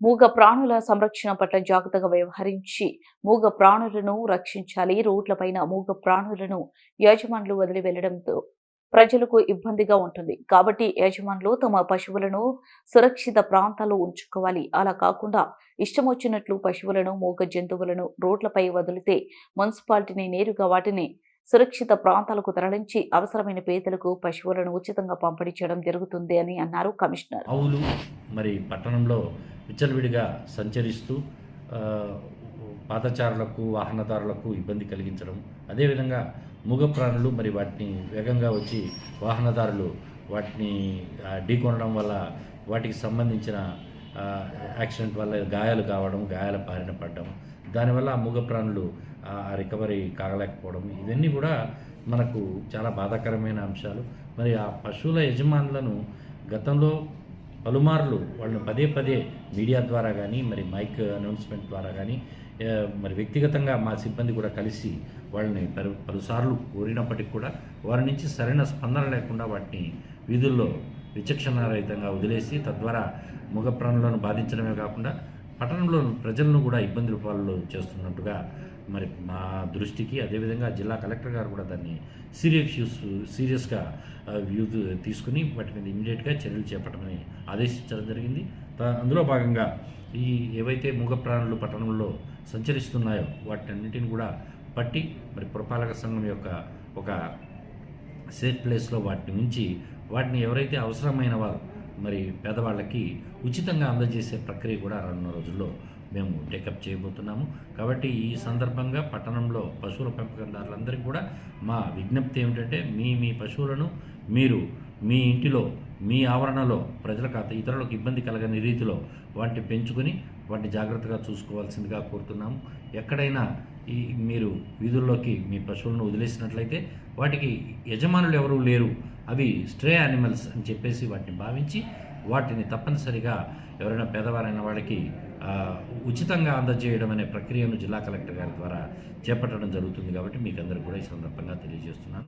మూగ ప్రాణుల సంరక్షణ పట్ల జాగ్రత్తగా వ్యవహరించి మూగ ప్రాణులను రక్షించాలి. రోడ్లపైన మూగ ప్రాణులను యజమానులు వదిలి వెళ్ళడంతో ప్రజలకు ఇబ్బందిగా ఉంటుంది. కాబట్టి యజమానులు తమ పశువులను సురక్షిత ప్రాంతాల్లో ఉంచుకోవాలి. అలా కాకుండా ఇష్టం వచ్చినట్లు పశువులను మూగ జంతువులను రోడ్లపై వదిలితే మున్సిపాలిటీని నేరుగా వాటిని సురక్షిత ప్రాంతాలకు తరలించి అవసరమైన పేదలకు పశువులను ఉచితంగా పంపిణీ చేయడం జరుగుతుంది అని అన్నారు కమిషనర్. ఆవులు మరి పట్టణంలో విచ్చలవిడిగా సంచరిస్తూ పాదచారులకు వాహనదారులకు ఇబ్బంది కలిగించడం అదేవిధంగా మూగ ప్రాణులు మరి వాటిని వేగంగా వచ్చి వాహనదారులు వాటిని ఢీకొనడం వల్ల వాటికి సంబంధించిన యాక్సిడెంట్ వల్ల గాయాలు కావడం గాయాల బారిన పడడం దానివల్ల ఆ మూగ ప్రాణులు రికవరీ కాగలేకపోవడం ఇవన్నీ కూడా మనకు చాలా బాధాకరమైన అంశాలు. మరి ఆ పశువుల యజమానులను గతంలో పలుమార్లు వాళ్ళని పదే పదే మీడియా ద్వారా కానీ మరి మైక్ అనౌన్స్మెంట్ ద్వారా కానీ మరి వ్యక్తిగతంగా మా సిబ్బంది కూడా కలిసి వాళ్ళని పలు పలుసార్లు కోరినప్పటికీ కూడా వారి నుంచి సరైన స్పందన లేకుండా వాటిని వీధుల్లో విచక్షణారహితంగా వదిలేసి తద్వారా మగ ప్రాణులను బాధించడమే కాకుండా పట్టణంలో ప్రజలను కూడా ఇబ్బందుల పాలు చేస్తున్నట్టుగా మరి మా దృష్టికి అదేవిధంగా జిల్లా కలెక్టర్ గారు కూడా దాన్ని సీరియస్ ఇష్యూస్ సీరియస్గా వ్యూ తీసుకుని వాటి మీద ఇమీడియట్గా చర్యలు చేపట్టమని ఆదేశించడం జరిగింది. అందులో భాగంగా ఈ ఏవైతే మూగ ప్రాణులు పట్టణంలో సంచరిస్తున్నాయో వాటన్నిటిని కూడా పట్టి మరి పురపాలక సంఘం యొక్క ఒక సేఫ్ ప్లేస్లో వాటిని ఉంచి వాటిని ఎవరైతే అవసరమైన వారు మరి పేదవాళ్ళకి ఉచితంగా అందజేసే ప్రక్రియ కూడా రానున్న రోజుల్లో మేము టేకప్ చేయబోతున్నాము. కాబట్టి ఈ సందర్భంగా పట్టణంలో పశువుల పెంపకందారులందరికీ కూడా మా విజ్ఞప్తి ఏమిటంటే మీ మీ పశువులను మీరు మీ ఇంటిలో మీ ఆవరణలో ప్రజలకు అత ఇతరులకు ఇబ్బంది కలగని రీతిలో వాటిని పెంచుకొని వాటిని జాగ్రత్తగా చూసుకోవాల్సిందిగా కోరుతున్నాము ఎక్కడైనా ఈ మీరు వీధుల్లోకి మీ పశువులను వదిలేసినట్లయితే వాటికి యజమానులు ఎవరూ లేరు. అవి స్ట్రే యానిమల్స్ అని చెప్పేసి వాటిని భావించి వాటిని తప్పనిసరిగా ఎవరైనా పేదవారైన వాళ్ళకి ఉచితంగా అందజేయడం అనే ప్రక్రియను జిల్లా కలెక్టర్ గారి ద్వారా చేపట్టడం జరుగుతుంది కాబట్టి మీకు అందరూ కూడా ఈ సందర్భంగా తెలియజేస్తున్నాను.